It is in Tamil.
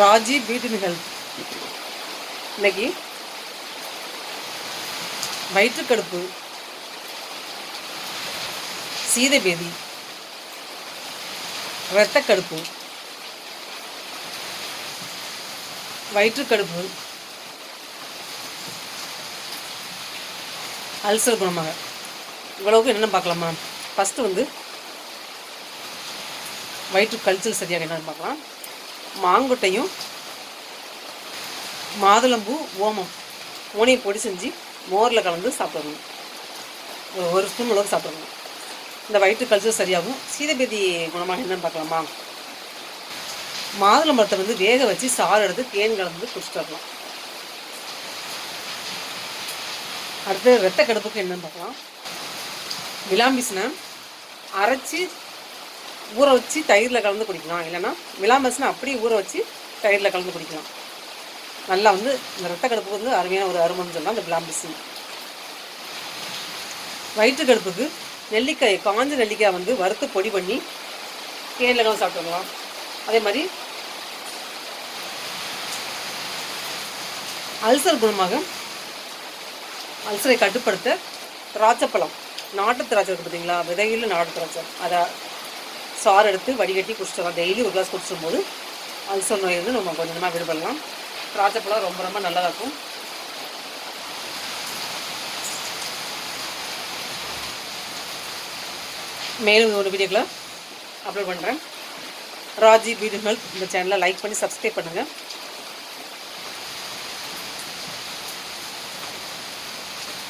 ராஜி பியூட்டி ஹெல்த் இன்னைக்கு வயிற்றுக்கடுப்பு சீதைபேதி இரத்தக்கடுப்பு வயிற்றுக்கடுப்பு அல்சர் குணமாக. இவ்வளவுக்கு என்னென்ன பார்க்கலாமா? ஃபஸ்ட்டு வந்து வயிற்று கழிச்சல் சரியாக என்னென்னு பார்க்கலாம். மாங்கொட்டையும் மாதுளம்பூ ஓமம். மூணையும் பொடி செஞ்சு மோரில் கலந்து சாப்பிடணும். ஒரு ஒரு ஸ்பூன் அளவுக்கு சாப்பிடணும். இந்த வயிற்று கழிச்சல் சரியாகும். சீதபேதி குணமாக என்னன்னு பார்க்கலாமா? மாதுளம்பழத்தை வந்து வேக வச்சு சாறு எடுத்து தேன் கலந்து குடிச்சிட்டு வரலாம். அடுத்து ரத்த கடுப்புக்கு என்னன்னு பார்க்கலாம். விளாம்பிசினை அரைச்சி ஊற வச்சு தயிரில் கலந்து குடிக்கலாம். இல்லைன்னா விளாம்பஸ்னா அப்படியே ஊற வச்சு தயிரில் கலந்து குடிக்கலாம். நல்லா வந்து இந்த ரத்த கடுப்புக்கு வந்து அருமையான ஒரு அருமன்னு சொல்லலாம் இந்த விளாம்பிஸ் வயிற்று கடுப்புக்கு நெல்லிக்காய் காஞ்ச நெல்லிக்காய் வந்து வறுத்து பொடி பண்ணி தேனில் கலந்து சாப்பிட்டுக்கலாம். அதே மாதிரி அல்சர் குணமாக அல்சரை கட்டுப்படுத்த திராட்சைப்பழம். நாட்டு திராட்சை இருக்குது பார்த்தீங்களா விதையில் நாட்டு திராட்சை. அதை சாறு எடுத்து வடிகட்டி குடிச்சிடலாம் டெய்லி ஒரு கிளாஸ் குடிச்சிடும் போது அல்சர் நோய் வந்து நம்ம கொஞ்சமாக விடுபடலாம். திராட்சைப்பழம் ரொம்ப ரொம்ப நல்லதாக இருக்கும். மேலும் ஒரு வீடியோக்களை அப்லோட் பண்ணுறேன் ராஜி பியூட்டி ஹெல்த் இந்த சேனலை லைக் பண்ணி சப்ஸ்கிரைப் பண்ணுங்கள்